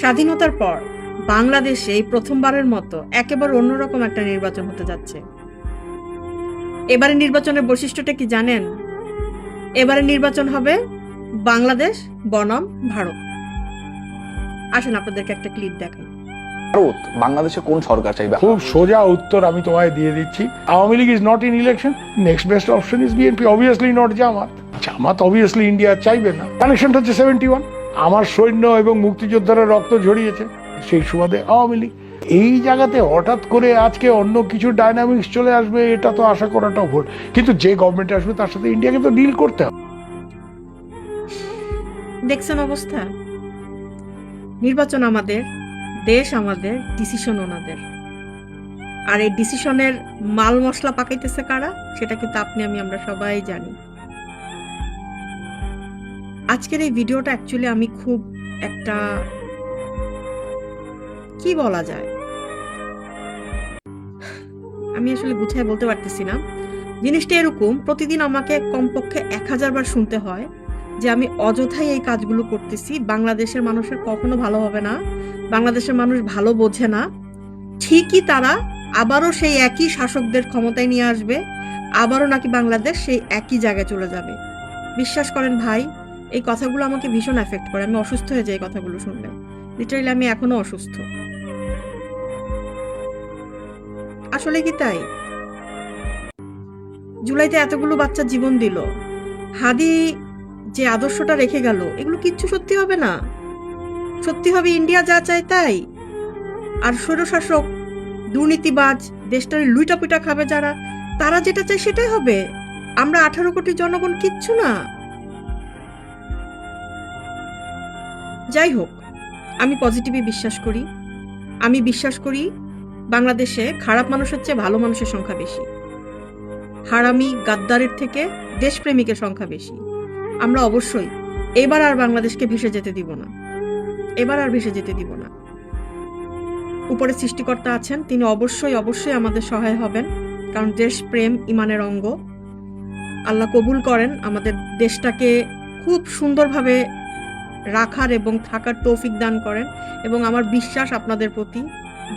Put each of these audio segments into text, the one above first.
স্বাধীনতার পর বাংলাদেশে এই প্রথমবারের মতো একেবারে অন্যরকম একটা নির্বাচন হতে যাচ্ছে। এবারে নির্বাচনের বৈশিষ্ট্যটা কি জানেন? এবারে নির্বাচন হবে বাংলাদেশ বনাম ভারত। আসুন আপনাদেরকে একটা ক্লিপ দেখাই। ভারত বাংলাদেশে কোন সরকার চাইবে? খুব সোজা উত্তর আমি তোমায় দিয়ে দিচ্ছি। Awami League is not in election next best option is BNP obviously not Jamaat. Jamaat obviously India চাইবে না। কানেকশনটা হচ্ছে সেভেন্টি ওয়ান আমার সৈন্য এবং মুক্তিযোদ্ধারা রক্ত ঝরিয়েছে, সেই সুবাদে আওয়ামী লীগ। এই জায়গাতে হঠাৎ করে আজকে অন্য কিছু ডাইনামিক্স চলে আসবে, এটা তো আশা করাটাও ভুল। কিন্তু যে গভর্নমেন্ট আসবে, তার সাথে ইন্ডিয়াকে তো ডিল করতে হবে। দেখছেন অবস্থা? নির্বাচন আমাদের, দেশ আমাদের ডিসিশন ওনাদের। আর এই ডিসিশনের মাল মশলা পাকাইতেছে কারা, সেটা কিন্তু আপনি আমি, আমরা সবাই জানি। আজকের এই ভিডিওটা অ্যাকচুয়ালি আমি খুব একটা কি বলা যায়? আমি আসলে গুছায় বলতে পারতেছি না। জিনিসটা এরকম, প্রতিদিন আমাকে কমপক্ষে এক হাজার বার শুনতে হয় যে আমি অযথাই এই কাজগুলো করতেছি। বাংলাদেশের মানুষের কখনো ভালো হবে না, বাংলাদেশের মানুষ ভালো বোঝে না। ঠিকই তারা আবারও সেই একই শাসকদের ক্ষমতায় নিয়ে আসবে, আবারও নাকি বাংলাদেশ সেই একই জায়গায় চলে যাবে। বিশ্বাস করেন ভাই এই কথাগুলো আমাকে ভীষণ এফেক্ট করে। আমি অসুস্থ হয়ে যাই কথাগুলো শুনলে। লিটারালি আমি এখনও অসুস্থ। আসলে কি তাই? জুলাইতে এতগুলো বাচ্চা জীবন দিল। হাদি যে আদর্শটা রেখে গেল, এগুলো কিচ্ছু সত্যি হবে না। সত্যি হবে ইন্ডিয়া যা চায় তাই। আর স্বৈরশাসক, দুর্নীতিবাজ, দেশটার লুইটা পিটা খাবে যারা, তারা যেটা চায় সেটাই হবে। আমরা আঠারো কোটি জনগণ কিচ্ছু না। যাই হোক, আমি পজিটিভে বিশ্বাস করি। আমি বিশ্বাস করি বাংলাদেশে খারাপ মানুষের চেয়ে ভালো মানুষের সংখ্যা বেশি। হারামি গাদ্দারের থেকে দেশপ্রেমিকের সংখ্যা বেশি। আমরা অবশ্যই এবার আর বাংলাদেশকে ভেসে যেতে দিব না। এবার আর ভেসে যেতে দিব না। উপরে সৃষ্টিকর্তা আছেন, তিনি অবশ্যই অবশ্যই আমাদের সহায় হবেন। কারণ দেশপ্রেম ইমানের অঙ্গ। আল্লাহ কবুল করেন, আমাদের দেশটাকে খুব সুন্দরভাবে রাখার এবং থাকার তৌফিক দান করেন এবং আমার বিশ্বাস আপনাদের প্রতি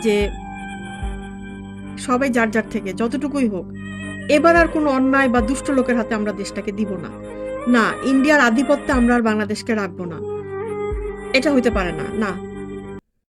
যে সবাই যার যার থেকে যতটুকুই হোক, এবার আর কোনো অন্যায় বা দুষ্ট লোকের হাতে আমরা দেশটাকে দিব না। না, ইন্ডিয়ার আধিপত্যে আমরা আর বাংলাদেশকে রাখব না। এটা হইতে পারে না। না।